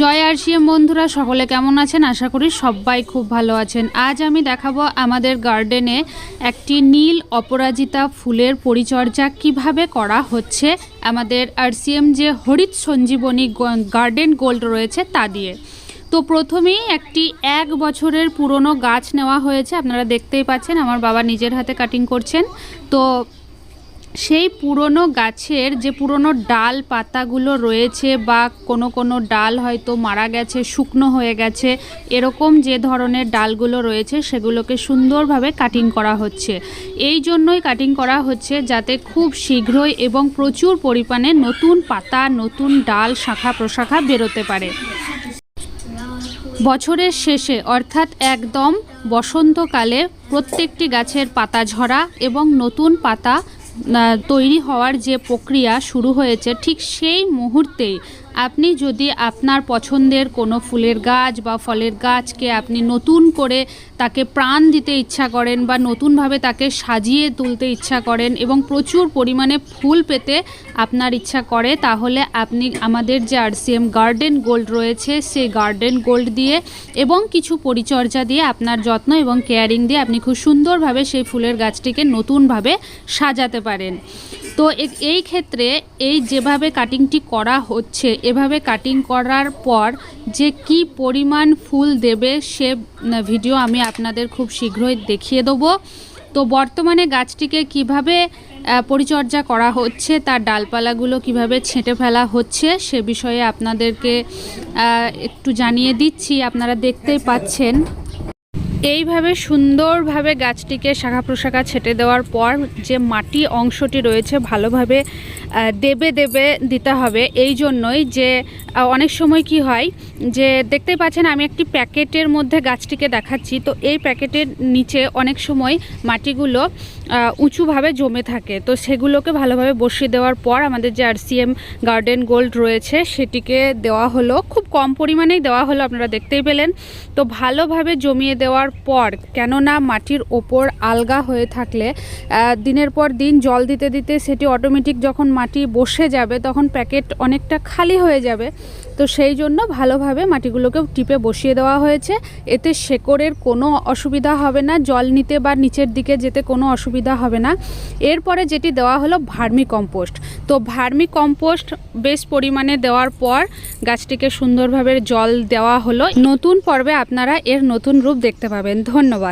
জয় RCM বন্ধুরা, সকলে কেমন আছেন? আশা করি সবাই খুব ভালো আছেন। আজ আমি দেখাবো আমাদের গার্ডেনে একটি নীল অপরাজিতা ফুলের পরিচর্যা কীভাবে করা হচ্ছে। আমাদের আরসিএম যে হরিৎ সঞ্জীবনী গার্ডেন গোল্ড রয়েছে তা দিয়ে। তো প্রথমেই একটি এক বছরের পুরনো গাছ নেওয়া হয়েছে, আপনারা দেখতেই পাচ্ছেন, আমার বাবা নিজের হাতে কাটিং করছেন। তো সেই পুরনো গাছের যে পুরনো ডাল পাতাগুলো রয়েছে বা কোনো কোনো ডাল হয়তো মারা গেছে, শুকনো হয়ে গেছে, এরকম যে ধরনের ডালগুলো রয়েছে সেগুলোকে সুন্দরভাবে কাটিং করা হচ্ছে। এই জন্যই কাটিং করা হচ্ছে যাতে খুব শীঘ্রই এবং প্রচুর পরিমাণে নতুন পাতা, নতুন ডাল শাখা প্রশাখা বেরোতে পারে। বছরের শেষে অর্থাৎ একদম বসন্তকালে প্রত্যেকটি গাছের পাতা ঝরা এবং নতুন পাতা তৈরি হওয়ার যে প্রক্রিয়া শুরু হয়েছে ঠিক সেই মুহূর্তেই আপনি যদি আপনার পছন্দের কোনো ফুলের গাছ বা ফলের গাছকে আপনি নতুন করে তাকে প্রাণ দিতে ইচ্ছা করেন বা নতুনভাবে তাকে সাজিয়ে তুলতে ইচ্ছা করেন এবং প্রচুর পরিমাণে ফুল পেতে আপনার ইচ্ছা করে, তাহলে আপনি আমাদের যে আরসিএম গার্ডেন গোল্ড রয়েছে, সেই গার্ডেন গোল্ড দিয়ে এবং কিছু পরিচর্যা দিয়ে আপনার যত্ন এবং কেয়ারিং দিয়ে আপনি খুব সুন্দরভাবে সেই ফুলের গাছটিকে নতুনভাবে সাজাতে পারেন। তো এই ক্ষেত্রে এই যেভাবে কাটিংটি করা হচ্ছে, এভাবে কাটিং করার পর যে কি পরিমাণ ফুল দেবে সে ভিডিও আমি আপনাদের খুব শীঘ্রই দেখিয়ে দেবো। তো বর্তমানে গাছটিকে কীভাবে পরিচর্যা করা হচ্ছে, তার ডালপালাগুলো কীভাবে ছেঁটে ফেলা হচ্ছে, সে বিষয়ে আপনাদেরকে একটু জানিয়ে দিচ্ছি, আপনারা দেখতেই পাচ্ছেন। এইভাবে সুন্দরভাবে গাছটিকে শাখা প্রশাখা ছেটে দেওয়ার পর যে মাটি অংশটি রয়েছে ভালোভাবে দেবে দেবে দিতে হবে। এই জন্যই যে অনেক সময় কি হয় যে দেখতেই পাচ্ছেন আমি একটি প্যাকেটের মধ্যে গাছটিকে দেখাচ্ছি। তো এই প্যাকেটের নিচে অনেক সময় মাটিগুলো উঁচুভাবে জমে থাকে। তো সেগুলোকে ভালোভাবে বসিয়ে দেওয়ার পর আমাদের যে আর আরসিএম গার্ডেন গোল্ড রয়েছে, সেটিকে দেওয়া হলো। খুব কম পরিমাণেই দেওয়া হলো, আপনারা দেখতেই পেলেন। তো ভালোভাবে জমিয়ে দেওয়ার পর, কেননা মাটির ওপর আলগা হয়ে থাকলে দিনের পর দিন জল দিতে দিতে সেটি অটোমেটিক যখন মাটি বসে যাবে, তখন প্যাকেট অনেকটা খালি হয়ে যাবে। তো সেই জন্য ভালোভাবে মাটিগুলোকে টিপে বসিয়ে দেওয়া হয়েছে। এতে শেকড়ের কোনো অসুবিধা হবে না, জল নিতে বা নিচের দিকে যেতে কোনো অসুবিধা হবে না। এরপরে যেটি দেওয়া হলো ভার্মি কম্পোস্ট। তো ভার্মি কম্পোস্ট বেশ পরিমাণে দেওয়ার পর গাছটিকে সুন্দরভাবে জল দেওয়া হলো। নতুন পর্বে আপনারা এর নতুন রূপ দেখতে পাবেন। ধন্যবাদ।